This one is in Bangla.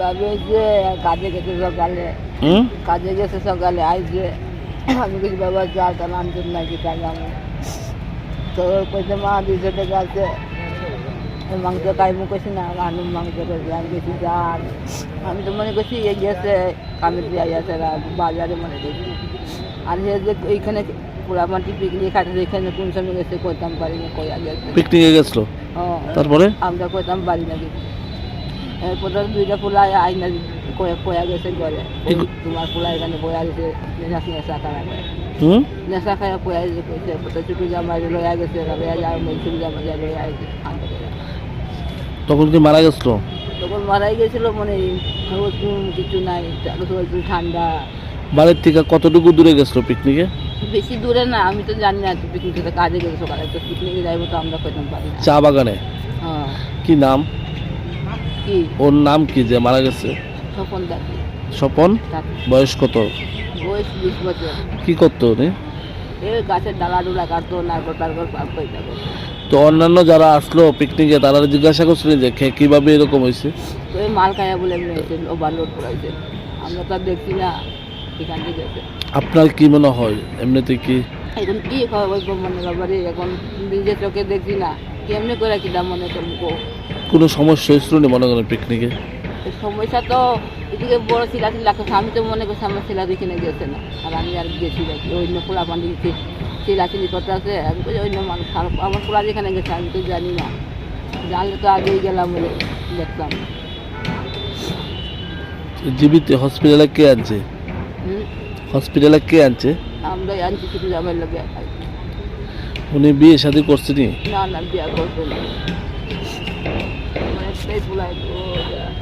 ভাবে যে কাজে গেছে সকালে। কাজে গেছে সকালে আইসে আমি কিছু বাবা চাল টান আনছেন নাকি টাকা আমি তো কইছে মা দুইশো টাকা আছে। মাংস কাইমু কইছি না আনুম মাংস কইছি আমি গেছি যান আমি তো মনে করছি এ গেছে কামের দিয়ে আছে বাজারে মনে করছি আর সে যে এইখানে পোড়া মাটি পিকনিক খাটে এখানে কোন সময় গেছে কইতাম পারি না কইয়া গেছে। পিকনিকে গেছিল? হ্যাঁ। তারপরে? আমরা কইতাম পারি না কিছু এরপর ধর দুইটা পোলা আইনা কয়া কয়া গেছে ঘরে। তোমার পোলা এখানে বয়া গেছে নেশা নেশা খারা করে হুম? নেশা খায়া কয়া গেছে কইছে পরে ছুটু জামাই লয়া গেছে লয়া যায় মই ছুটু জামাই লয়া গেছে তখন কি মারা গেছিল তখন মারাই গেছিল মনে কিছু নাই একটু ঠান্ডা। বাড়ির থেকে কতটুকু দূরে গেছিল পিকনিকে? বেশি দূরে না আমি তো জানি না পিকনিকে কাজে গেছে সকালে তো পিকনিকে যাইবো তো আমরা কইতাম পারি চা বাগানে? হ্যাঁ। কি নাম? ওর নাম কি যে মারা গেছে? স্বপন বয়স কত? বয়স বিশ বছর। কি করতো উনি? গাছের ডালা ডুলা কাটতো নারকল টারকল তো অন্যান্য যারা আসলো পিকনিকে তারা জিজ্ঞাসা করছিলেন যে খে- কীভাবে এরকম হয়েছে? তো এই বলে হয়েছে ওভারলোড করাইছে। আমরা তো দেখছি না এখান থেকে আপনার কি মনে হয়? এমনিতে কি? এখন কি খাওয়া বলব মনে বাবারে এখন নিজের চোখে দেখছি না। কেমনি করে কিনা মনে করব কোনো সমস্যা হয়েছিল না মনে করেন পিকনিকে সমস্যা তো এদিকে বড় শিলা করছে আমি তো মনে করছি আমার শিলা দেখে গেছে না। আর আমি আর গেছি নাকি অন্য পোলা পানি দিচ্ছি শিলা চিলি করতে আছে অন্য মানুষ আমার পোলা যেখানে গেছে আমি তো জানি না। জানলে তো আগেই গেলাম বলে দেখতাম জীবিত হসপিটালে কে আনছে? হসপিটালে কে আনছে? আমরা আনছি কিছু জামের লোকে। উনি বিয়ে শাদি করছেনি না না বিয়া করবে না। আমার একটাই পোলা তো